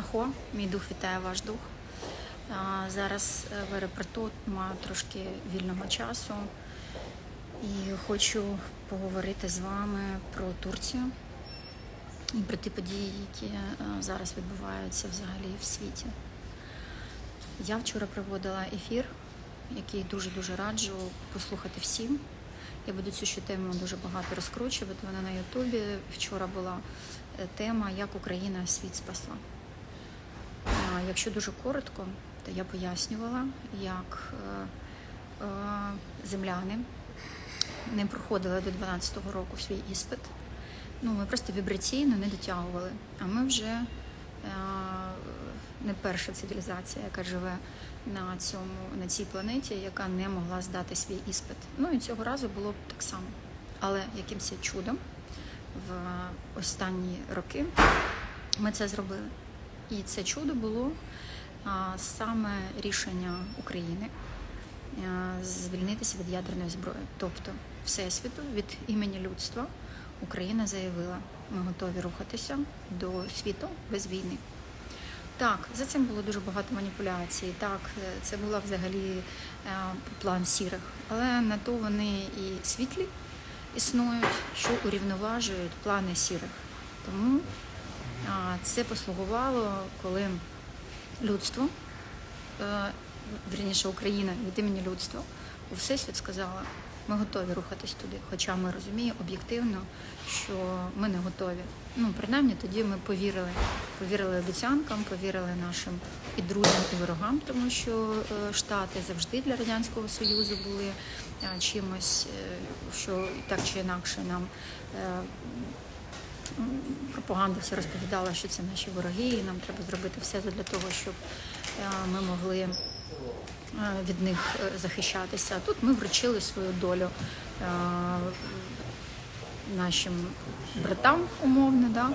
Ахо, мій дух вітає ваш дух. Зараз е, в аеропорту маю трошки вільного часу і хочу поговорити з вами про Турцію і про ті події, які е, зараз відбуваються взагалі в світі. Я вчора проводила ефір, який дуже-дуже раджу послухати всім. Я буду цю ще тему дуже багато розкручувати. Вона на Ютубі. Вчора була е, тема, як Україна світ спасла. Якщо дуже коротко, то я пояснювала, як е, е, земляни не проходили до 12-го року свій іспит. Ну, ми просто вібраційно не дотягували. А ми вже е, не перша цивілізація, яка живе на цьому на цій планеті, яка не могла здати свій іспит. Ну і цього разу було так само. Але якимось чудом в останні роки ми це зробили. І це чудо було саме рішення України звільнитися від ядерної зброї. Тобто, Всесвіту від імені людства Україна заявила, ми готові рухатися до світу без війни. Так, за цим було дуже багато маніпуляцій. Так, е, це була взагалі е, план сірих, але на то вони і світлі існують, що урівноважують плани сірих. Тому це послугувало, коли людство, е, вірніше Україна від імені людства, у Всесвіт сказала, ми готові рухатись туди. Хоча ми розуміємо об'єктивно, що ми не готові. Ну, принаймні тоді ми повірили. Повірили обіцянкам, повірили нашим і друзям, і ворогам, тому що е, Штати завжди для Радянського Союзу були е, чимось, що так чи інакше нам пропаганда все розповідала, що це наші вороги, і нам треба зробити все для того, щоб е, ми могли е, від них е, захищатися. Тут ми вручили свою долю нашим братам, умовно, да,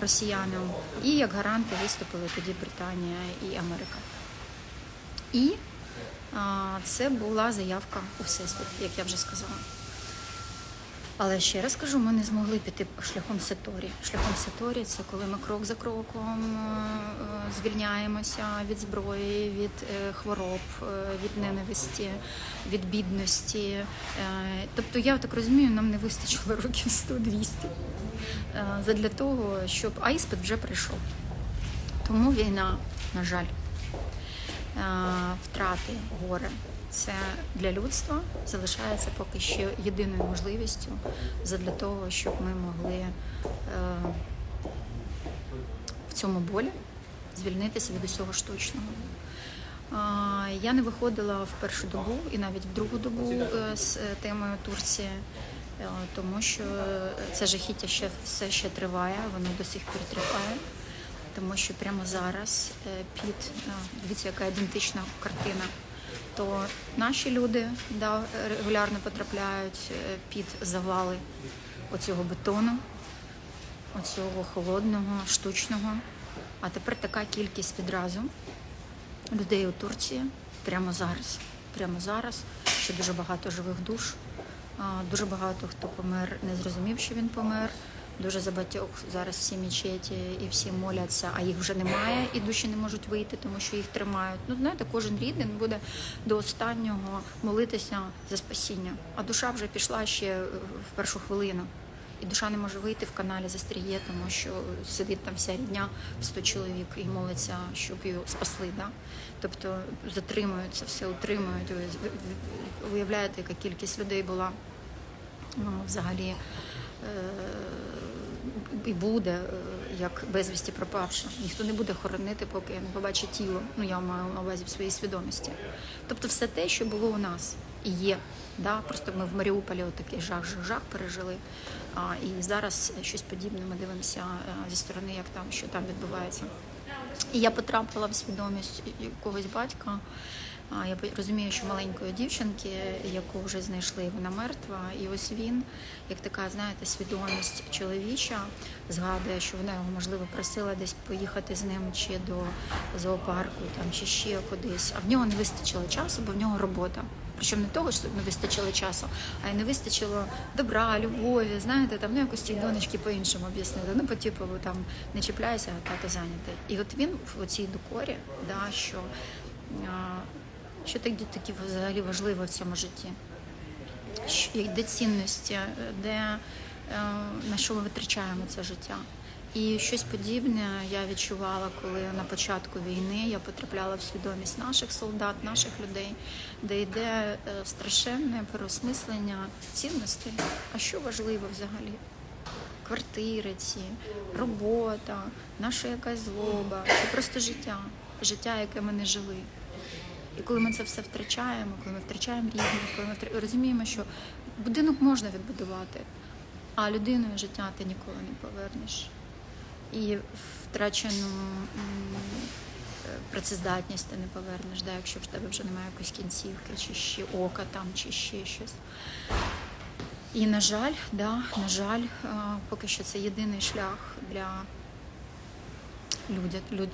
росіянам, і як гаранти виступили тоді Британія і Америка. І це була заявка у Всесвіт, як я вже сказала. Але ще раз кажу, ми не змогли піти шляхом Саторі. Шляхом Саторі це коли ми крок за кроком е, е, звільняємося від зброї, від е, хвороб, від ненависті, від бідності. Тобто, я так розумію, нам не вистачило років 100-200 е, задля того, щоб а вже прийшов. Тому війна, на жаль, втрати горе. Це для людства залишається поки що єдиною можливістю для того, щоб ми могли е, в цьому болі звільнитися від усього штучного. Я не виходила в першу добу і навіть в другу добу е, з е, темою Турції, е, тому що це жахіття ще все ще триває, воно до сих пір триває. Тому що прямо зараз е, під е, дивіться, яка ідентична картина. То наші люди да, регулярно потрапляють е, під завали оцього бетону, оцього холодного, штучного. А тепер така кількість відразу людей у Турції прямо зараз. Прямо зараз, ще дуже багато живих душ, дуже багато хто помер, не зрозумів, що він помер. Дуже забатьох зараз всі мечеті і всі моляться, а їх вже немає, і душі не можуть вийти, тому що їх тримають. Ну знаєте, кожен рідний буде до останнього молитися за спасіння. А душа вже пішла ще в першу хвилину. І душа не може вийти в каналі застріє, тому що сидить там вся рідня в 100 чоловік і молиться, щоб її спасли. Да? Тобто затримуються, все утримують. Ви уявляєте, яка кількість людей була ну, взагалі і буде е, як безвісті пропавша. Ніхто не буде хоронити, поки не побачить тіло. Ну я маю на увазі в своїй свідомості. Тобто, все те, що було у нас і є. Да? Просто ми в Маріуполі такий жах, жах, жах пережили. А, і зараз щось подібне ми дивимося е, зі сторони, як там що там відбувається. І я потрапила в свідомість якогось батька. А, Я розумію, що маленької дівчинки, яку вже знайшли, вона мертва. І ось він, як така, знаєте, свідомість чоловіча, згадує, що вона його можливо просила десь поїхати з ним чи до зоопарку, там чи ще кудись. А в нього не вистачило часу, бо в нього робота. Причому не того, що не вистачило часу, а й не вистачило добра, любові. Знаєте, там ну якось ці донечки по-іншому об'яснили. Ну, по типу, там не чіпляйся, а тато зайнятий. І от він в цій докорі, да, що, що такі, такі взагалі важливо в цьому житті. Де цінності, де е, на що ми витрачаємо це життя. І щось подібне я відчувала, коли на початку війни я потрапляла в свідомість наших солдат, наших людей, де йде е, страшенне переосмислення цінностей. А що важливо взагалі? Квартири ці, робота, наша якась злоба, чи просто життя, життя, яке ми не жили. І коли ми це все втрачаємо, коли ми втрачаємо рідних, коли ми втра- розуміємо, що будинок можна відбудувати, а людиною життя ти ніколи не повернеш. І втрачену е, працездатність ти не повернеш, да, якщо в тебе вже немає якоїсь кінцівки, чи ще ока там, чи ще щось. І на жаль, да, на жаль, е, поки що це єдиний шлях для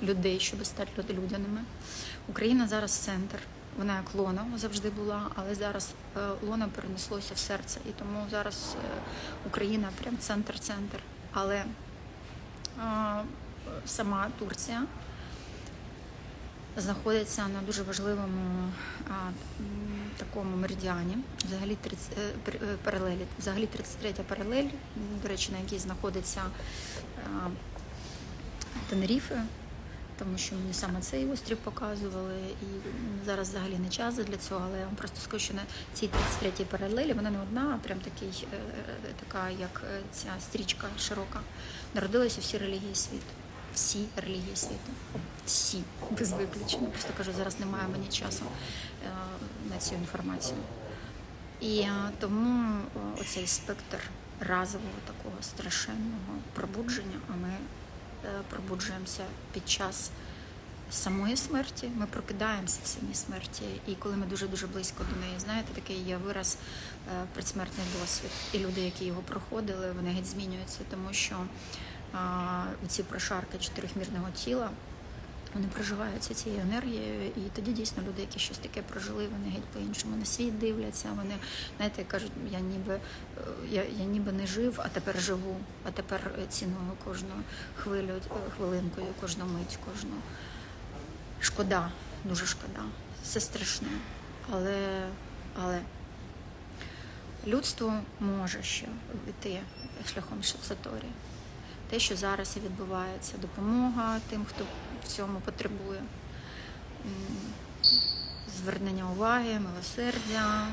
людей, щоб стати люд- людяними. Україна зараз центр. Вона як лона завжди була, але зараз е, лона перенеслося в серце. І тому зараз е, Україна прям центр-центр. Але е, сама Турція знаходиться на дуже важливому такому меридіані, взагалі 30, е, е, паралелі. Взагалі 33 паралель, до речі, на якій знаходиться Тенеріфи, тому що мені саме цей острів показували, і зараз взагалі не час для цього, але я вам просто скажу, що на цій 33-й паралелі вона не одна, а прям такий, е, е, така, як е, ця стрічка широка. Народилися всі релігії світу. Всі релігії світу. Всі, без виключення. Просто кажу, зараз немає мені часу на цю інформацію. І тому оцей спектр разового такого страшенного пробудження, а ми пробуджуємося під час самої смерті, ми прокидаємося в самій смерті. І коли ми дуже-дуже близько до неї, знаєте, такий є вираз е, предсмертний досвід. І люди, які його проходили, вони геть змінюються, тому що ці прошарки чотирьохмірного тіла. Вони проживаються цією енергією, і тоді дійсно люди, які щось таке прожили, вони геть по-іншому на світ дивляться. Вони знаєте, кажуть, я ніби е, я, я ніби не жив, а тепер живу, а тепер е, ціную кожну хвилю, е, хвилинкою, кожну мить, кожну шкода, дуже шкода. Все страшне. Але, але людство може ще йти шляхом Саторі. Те, що зараз і відбувається, допомога тим, хто в цьому потребує, звернення уваги, милосердя,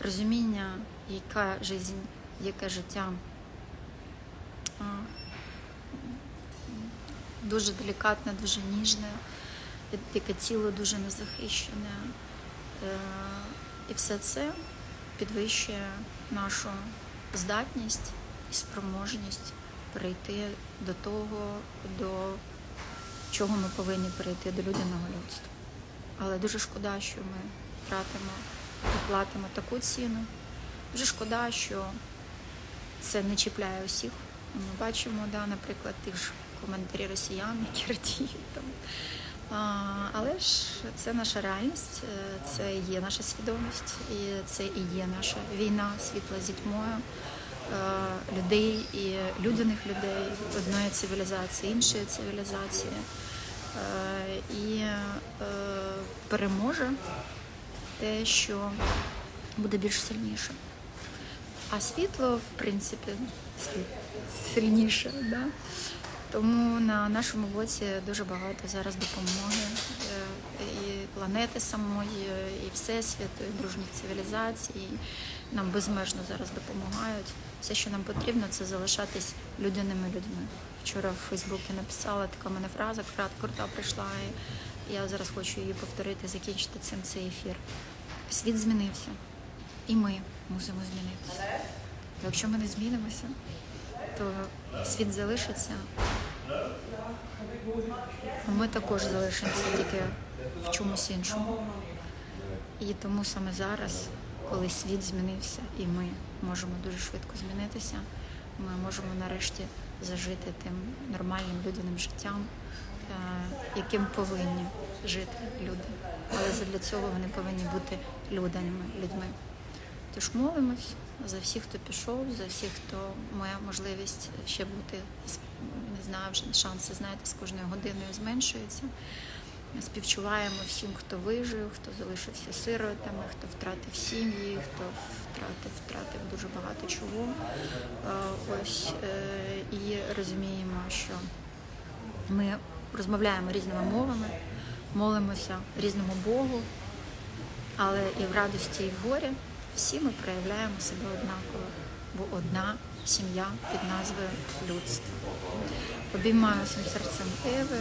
розуміння, яка життя, яке життя дуже делікатне, дуже ніжне, яке тіло дуже незахищене. Е, І все це підвищує нашу здатність і спроможність перейти до того, до чого ми повинні перейти до людяного людства. Але дуже шкода, що ми тратимо і платимо таку ціну. Дуже шкода, що це не чіпляє усіх. Ми бачимо, да, наприклад, тих ж коментарі росіян, які радіють там. А, але ж це наша реальність, е, це є наша свідомість, і це і є наша війна світла зі тьмою е, людей і людяних людей одної цивілізації, іншої цивілізації. Е, І е, переможе те, що буде більш сильніше. А світло, в принципі, сильніше. Да? Тому на нашому боці дуже багато зараз допомоги е, планети самої, і всесвіту, і дружніх цивілізацій. Нам безмежно зараз допомагають. Все, що нам потрібно, це залишатись людяними людьми. Вчора в Фейсбуці написала така мене фраза, крута прийшла, і я зараз хочу її повторити, закінчити цим цей ефір. Світ змінився, і ми мусимо змінитися. Якщо ми не змінимося, то світ залишиться. Ми також залишимося тільки в чомусь іншому. І тому саме зараз, коли світ змінився, і ми можемо дуже швидко змінитися, ми можемо нарешті зажити тим нормальним людяним життям, яким повинні жити люди. Але для цього вони повинні бути людьми. людьми. Тож молимось за всіх, хто пішов, за всіх, хто має можливість ще бути, не знаю, вже шанси, знаєте, з кожною годиною зменшуються. Співчуваємо всім, хто вижив, хто залишився сиротами, хто втратив сім'ї, хто втратив, втратив дуже багато чого. Ось і розуміємо, що ми розмовляємо різними мовами, молимося різному Богу, але і в радості, і в горі всі ми проявляємо себе однаково, бо одна сім'я під назвою людство. Обіймаю всім серцем Еви.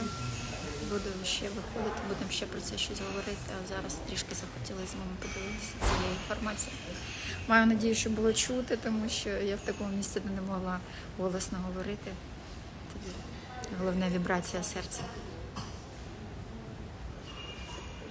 Буду ще виходити, будемо ще про це щось говорити, а зараз трішки захотілося з вами поділитися цією інформацією. Маю надію, що було чути, тому що я в такому місці не могла голосно говорити. Тоді головне вібрація серця.